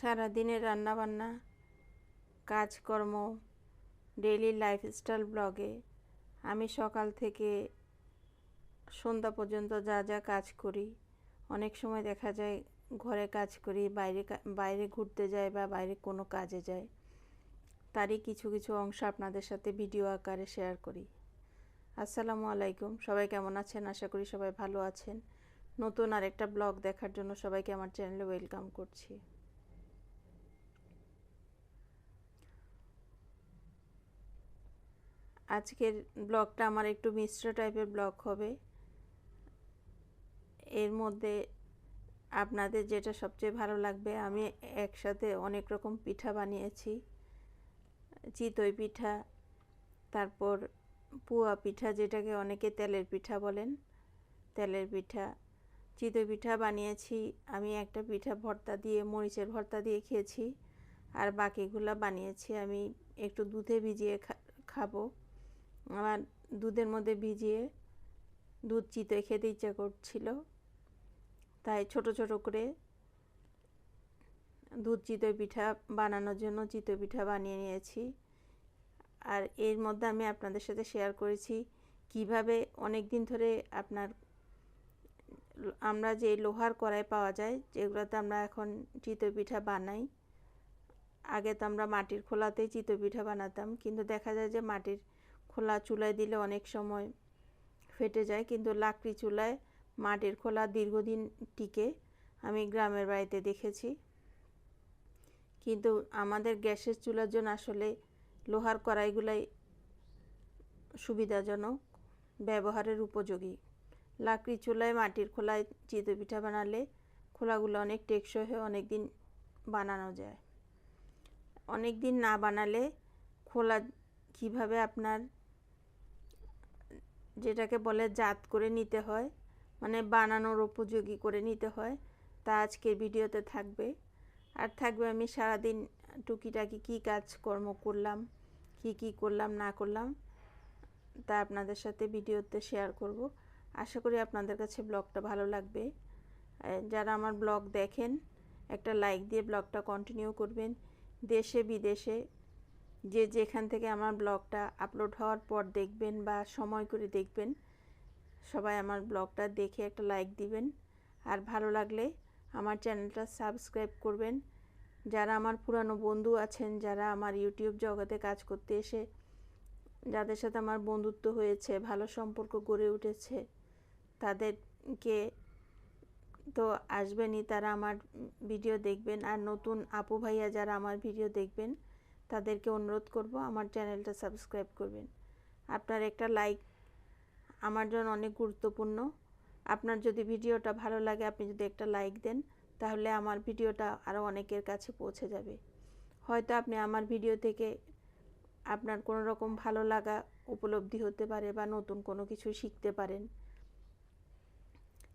সারাদিনের রান্নাবান্না, কাজকর্ম ডেইলি লাইফস্টাইল ব্লগে আমি সকাল থেকে সন্ধ্যা পর্যন্ত যা যা কাজ করি, অনেক সময় দেখা যায় ঘরে কাজ করি, বাইরে বাইরে ঘুরতে যাই বা বাইরে কোনো কাজে যাই, তারই কিছু কিছু অংশ আপনাদের সাথে ভিডিও আকারে শেয়ার করি। আসসালামু আলাইকুম, সবাই কেমন আছেন? আশা করি সবাই ভালো আছেন। নতুন আরেকটা ব্লগ দেখার জন্য সবাইকে আমার চ্যানেলে ওয়েলকাম করছি। আজকের ব্লগটা আমার একটু মিশ্র টাইপের ব্লগ হবে। এর মধ্যে আপনাদের যেটা সবচেয়ে ভালো লাগবে, আমি একসাথে অনেক রকম পিঠা বানিয়েছি। চিতই পিঠা, তারপর পুয়া পিঠা, যেটাকে অনেকে তেলের পিঠা বলেন। তেলের পিঠা, চিতই পিঠা বানিয়েছি। আমি একটা পিঠা ভর্তা দিয়ে, মরিচের ভর্তা দিয়ে খেয়েছি। আর বাকিগুলো বানিয়েছি। আমি একটু দুধে ভিজিয়ে খাব। আমার দুধের মধ্যে ভিজিয়ে দুধ চিতই খেতে ইচ্ছা করছিল। তাই ছোট ছোট করে দুধ চিতই পিঠা বানানোর জন্য চিতই পিঠা বানিয়ে নিয়েছি। আর এর মধ্যে আমি আপনাদের সাথে শেয়ার করেছি কীভাবে অনেক দিন ধরে আপনার আমরা যে লোহার কড়াই পাওয়া যায়, যেগুলোতে আমরা এখন চিতই পিঠা বানাই, আগে তো আমরা মাটির খোলাতেই চিতই পিঠা বানাতাম, কিন্তু দেখা যায় যে মাটির খোলা চুলায় দিলে অনেক সময় ফেটে যায়, কিন্তু লাকড়ি চুলায় মাটির খোলা দীর্ঘদিন টিকে আমি গ্রামের বাড়িতে দেখেছি। কিন্তু আমাদের গ্যাসের চুলার জন্য আসলে লোহার কড়াইগুলাই সুবিধাজনক, ব্যবহারের উপযোগী। লাকড়ি চুলায় মাটির খোলায় চিতই পিঠা বানালে খোলাগুলো অনেক টেকসই হয়ে অনেক দিন বানানো যায়। অনেক দিন না বানালে খোলা কীভাবে আপনার যেটাকে বলে জাত করে নিতে হয় মানে বানানোর উপযোগী করে নিতে হয়, তা আজকের ভিডিওতে থাকবে। আর থাকবে আমি সারাদিন টুকিটাকি কী কাজকর্ম করলাম, কি কি করলাম, না করলাম, তা আপনাদের সাথে ভিডিওতে শেয়ার করব। আশা করি আপনাদের কাছে ব্লগটা ভালো লাগবে। যারা আমার ব্লগ দেখেন, একটা লাইক দিয়ে ব্লগটা কন্টিনিউ করবেন। দেশে বিদেশে যে যেখান থেকে আমার ব্লগটা আপলোড হওয়ার পর দেখবেন বা সময় করে দেখবেন, সবাই আমার ব্লগটা দেখে একটা লাইক দিবেন। আর ভালো লাগলে আমার চ্যানেলটা সাবস্ক্রাইব করবেন। যারা আমার পুরানো বন্ধু আছেন, যারা আমার ইউটিউব জগতে কাজ করতে এসে, যাদের সাথে আমার বন্ধুত্ব হয়েছে, ভালো সম্পর্ক গড়ে উঠেছে, তাদেরকে তো আসবেনই, তারা আমার ভিডিও দেখবেন। আর নতুন আপু ভাইয়া যারা আমার ভিডিও দেখবেন তাদেরকে অনুরোধ করব আমার চ্যানেলটা সাবস্ক্রাইব করবেন। আপনার একটা লাইক আমার জন্য অনেক গুরুত্বপূর্ণ। আপনার যদি ভিডিওটা ভালো লাগে, আপনি যদি একটা লাইক দেন, তাহলে আমার ভিডিওটা আরও অনেকের কাছে পৌঁছে যাবে। হয়তো আপনি আমার ভিডিও থেকে আপনার কোনো রকম ভালো লাগা উপলব্ধি হতে পারে বা নতুন কোনো কিছু শিখতে পারেন।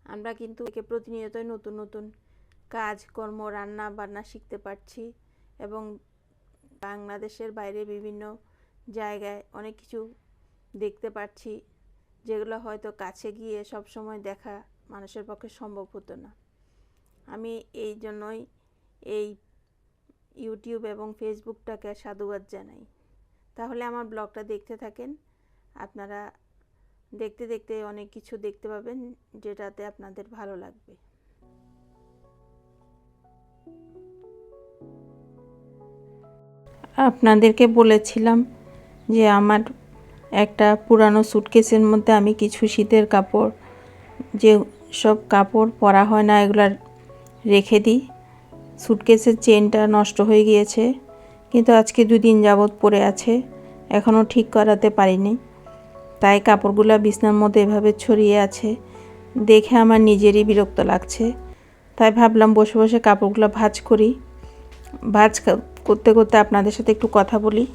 আমরা কিন্তু একে প্রতিনিয়তই নতুন নতুন কাজ, কর্ম রান্না বান্না শিখতে পারছি এবং বাংলাদেশের বাইরে বিভিন্ন জায়গায় অনেক কিছু দেখতে পাচ্ছি যেগুলো হয়তো কাছে গিয়ে সব সময় দেখা মানুষের পক্ষে সম্ভব হতো না। আমি এই জন্যই এই ইউটিউব এবং ফেসবুকটাকে সাধুবাদ জানাই। তাহলে আমার ব্লগটা দেখতে থাকেন। আপনারা দেখতে দেখতে অনেক কিছু দেখতে পাবেন, যেটাতে আপনাদের ভালো লাগবে। আপনাদেরকে বলেছিলাম যে আমার একটা পুরানো সুটকেসের মধ্যে আমি কিছু শীতের কাপড়, যে সব কাপড় পরা হয় না এগুলার রেখে দিই। সুটকেসের চেনটা নষ্ট হয়ে গিয়েছে, কিন্তু আজকে দুদিন যাবৎ পরে আছে, এখনও ঠিক করাতে পারিনি। তাই কাপড়গুলো বিছনার মধ্যে এভাবে ছড়িয়ে আছে, দেখে আমার নিজেরই বিরক্ত লাগছে। তাই ভাবলাম বসে বসে কাপড়গুলো ভাজ করি। ভাজ করতে করতে আপনাদের সাথে একটু কথা বলি।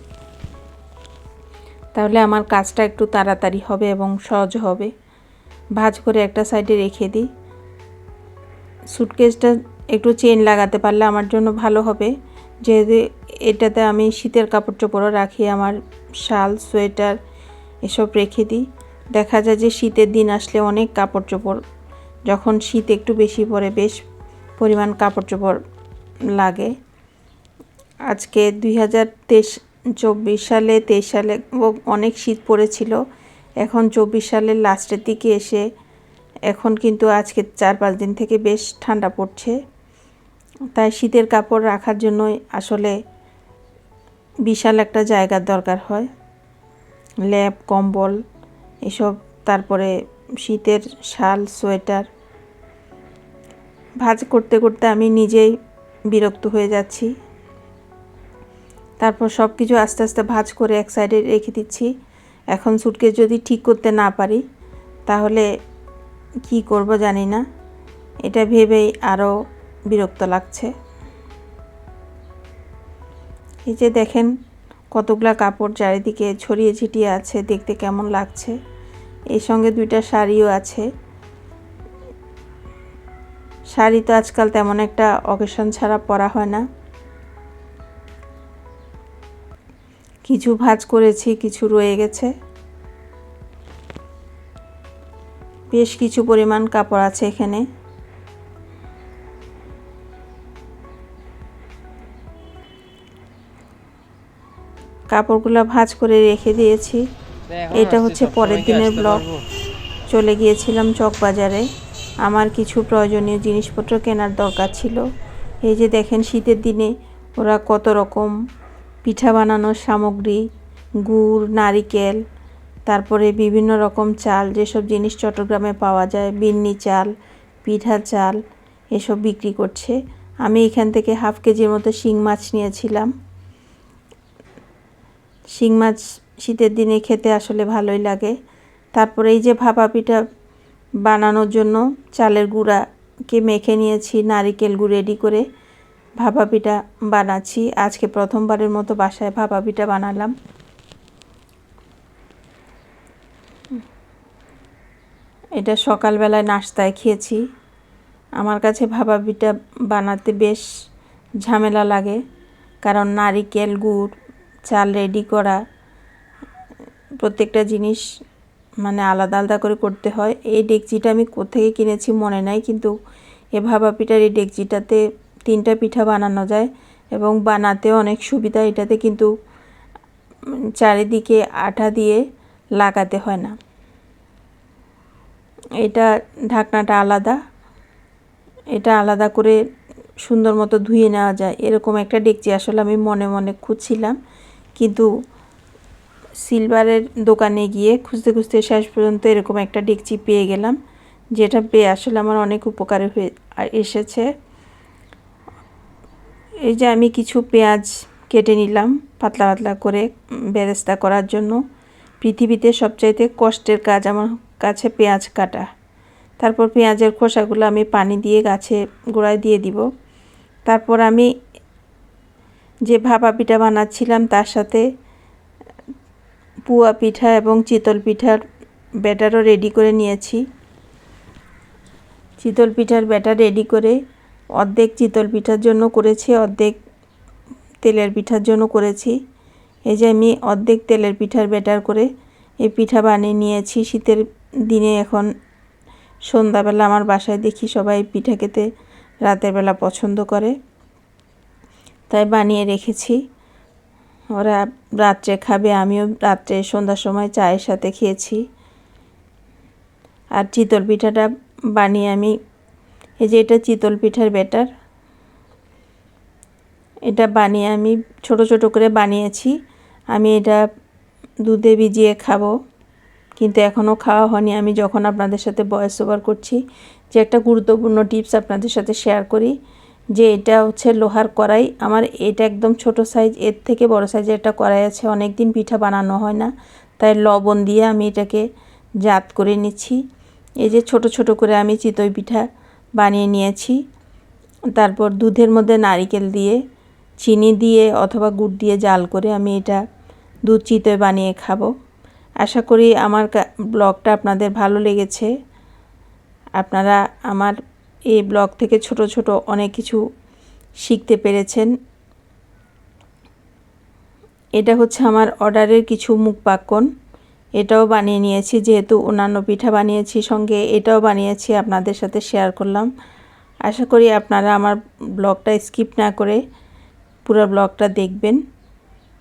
তাহলে আমার কাজটা একটু তাড়াতাড়ি হবে এবং সহজ হবে। ভাজ করে একটা সাইডে রেখে দিই। সুটকেসটা একটু চেন লাগাতে পারলে আমার জন্য ভালো হবে। যেহেতু এটাতে আমি শীতের কাপড় চোপড়ও রাখি, আমার শাল, সোয়েটার এসব রেখে দিই। দেখা যায় যে শীতের দিন আসলে অনেক কাপড় চোপড় যখন শীত একটু বেশি পড়ে বেশ পরিমাণ কাপড় চোপড় লাগে। আজকে দুই হাজার তেইশ, চব্বিশ সালে, তেইশ সালে অনেক শীত পড়েছিল। এখন চব্বিশ সালের লাস্টের দিকে এসে এখন কিন্তু আজকে চার পাঁচ দিন থেকে বেশ ঠান্ডা পড়ছে। তাই শীতের কাপড় রাখার জন্যই আসলে বিশাল একটা জায়গার দরকার হয়। ল্যাপ, কম্বল এসব, তারপরে শীতের শাল, সোয়েটার ভাজ করতে করতে আমি নিজেই বিরক্ত হয়ে যাচ্ছি। তারপর সব কিছু আস্তে আস্তে ভাজ করে এক সাইডে রেখে দিচ্ছি। এখন সুটকেস যদি ঠিক করতে না পারি, তাহলে কি করব জানি না। এটা ভেবেই আরও বিরক্ত লাগছে। এই যে দেখেন কতগুলা কাপড় চারিদিকে ছড়িয়ে ছিটিয়ে আছে, দেখতে কেমন লাগছে। এর সঙ্গে দুইটা শাড়িও আছে। শাড়ি তো আজকাল তেমন একটা অকেশন ছাড়া পরা হয় না। কিছু ভাজ করেছি কিছু রয়ে গেছে। বেশ কিছু পরিমাণ কাপড় আছে এখানে। কাপড়গুলো ভাজ করে রেখে দিয়েছি। এটা হচ্ছে পরের দিনের ব্লগ চলে গিয়েছিলাম চকবাজারে আমার কিছু প্রয়োজনীয় জিনিসপত্র কেনার দরকার ছিল। এই যে দেখেন শীতের দিনে ওরা কত রকম পিঠা বানানোর সামগ্রী, গুড়, নারিকেল, তারপরে বিভিন্ন রকম চাল, যেসব জিনিস চট্টগ্রামে পাওয়া যায়, বিন্নি চাল, পিঠা চাল, এসব বিক্রি করছে। আমি এখান থেকে হাফ কেজির মতো শিং মাছ নিয়েছিলাম। শিং মাছ শীতের দিনে খেতে আসলে ভালোই লাগে। তারপরে এই যে ভাপা পিঠা বানানোর জন্য চালের গুঁড়াকে মেখে নিয়েছি, নারিকেল গুড় রেডি করে। ভাপা পিঠা বানাচ্ছি। আজকে প্রথমবারের মতো বাসায় ভাপা পিঠা বানালাম। এটা সকালবেলায় নাস্তায় খেয়েছি। আমার কাছে ভাপা পিঠা বানাতে বেশ ঝামেলা লাগে, কারণ নারিকেল গুড়, চাল রেডি করা, প্রত্যেকটা জিনিস মানে আলাদা আলাদা করে করতে হয়। এই ডেকচিটা আমি কোথেকে কিনেছি মনে নাই, কিন্তু এ ভাপা পিঠার এই ডেকচিটাতে তিনটা পিঠা বানানো যায় এবং বানাতেও অনেক সুবিধা, এটাতে কিন্তু চারিদিকে আঠা দিয়ে লাগাতে হয় না। এটা ঢাকনাটা আলাদা, এটা আলাদা করে সুন্দর মতো ধুয়ে নেওয়া যায়। এরকম একটা ডেকচি আসলে আমি মনে মনে খুঁজছিলাম, কিন্তু সিলভারের দোকানে গিয়ে খুঁজতে খুঁজতে শেষ পর্যন্ত এরকম একটা ডেকচি পেয়ে গেলাম, যেটা পেয়ে আসলে আমার অনেক উপকারে হয়ে এসেছে। এই যে আমি কিছু পেঁয়াজ কেটে নিলাম পাতলা পাতলা করে বেরেস্তা করার জন্য। পৃথিবীতে সবচাইতে কষ্টের কাজ আমার কাছে পেঁয়াজ কাটা। তারপর পেঁয়াজের খোসাগুলো আমি পানি দিয়ে গাছে গোড়ায় দিয়ে দিব। তারপর আমি যে ভাপা পিঠা বানাচ্ছিলাম তার সাথে, পুয়া পিঠা এবং চিতল পিঠার ব্যাটারও রেডি করে নিয়েছি। চিতল পিঠার ব্যাটার রেডি করে অর্ধেক চিতল পিঠার জন্য করেছি, অর্ধেক তেলের পিঠার জন্য করেছি। এই যে আমি অর্ধেক তেলের পিঠার ব্যাটার করে এই পিঠা বানিয়ে নিয়েছি। শীতের দিনে এখন সন্ধ্যাবেলা আমার বাসায় দেখি সবাই পিঠা খেতে রাতের বেলা পছন্দ করে। তাই বানিয়ে রেখেছি। ওরা রাত্রে খাবে, আমিও রাত্রে সন্ধ্যার সময় চায়ের সাথে খেয়েছি। আর চিতল পিঠাটা বানিয়ে আমি এই যে এটা চিতল পিঠার ব্যাটার। এটা বানিয়ে আমি ছোট ছোট করে বানিয়েছি। আমি এটা দুধে ভিজিয়ে খাব। কিন্তু এখনও খাওয়া হয়নি। আমি যখন আপনাদের সাথে ভয়েস ওভার করছি, যে একটা গুরুত্বপূর্ণ টিপস আপনাদের সাথে শেয়ার করি, যে এটা হচ্ছে লোহার কড়াই। আমার এটা একদম ছোট সাইজ এর থেকে বড় সাইজের একটা কড়াই আছে। অনেক দিন পিঠা বানানো হয় না। তাই লবণ দিয়ে আমি এটাকে জাত করে নিচ্ছি। এই যে ছোট ছোট করে আমি চিতই পিঠা বানিয়ে নিয়েছি। তারপর দুধের মধ্যে নারিকেল দিয়ে, চিনি দিয়ে অথবা গুড় দিয়ে জাল করে আমি এটা দুধ চিতই বানিয়ে খাব। আশা করি আমার ব্লগটা আপনাদের ভালো লেগেছে। আপনারা আমার এই ব্লগ থেকে ছোট ছোট অনেক কিছু শিখতে পেরেছেন। এটা হচ্ছে আমার অর্ডারের কিছু মুখ পাকন এটাও বানিয়ে নিয়েছি, যেহেতু অন্যান্য পিঠা বানিয়েছি সঙ্গে, এটাও বানিয়েছি, আপনাদের সাথে শেয়ার করলাম। আশা করি আপনারা আমার ব্লগটা স্কিপ না করে পুরো ব্লগটা দেখবেন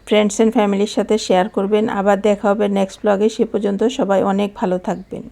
ফ্রেন্ডস অ্যান্ড ফ্যামিলির সাথে শেয়ার করবেন। আবার দেখা হবে নেক্সট ব্লগে সে পর্যন্ত সবাই অনেক ভালো থাকবেন।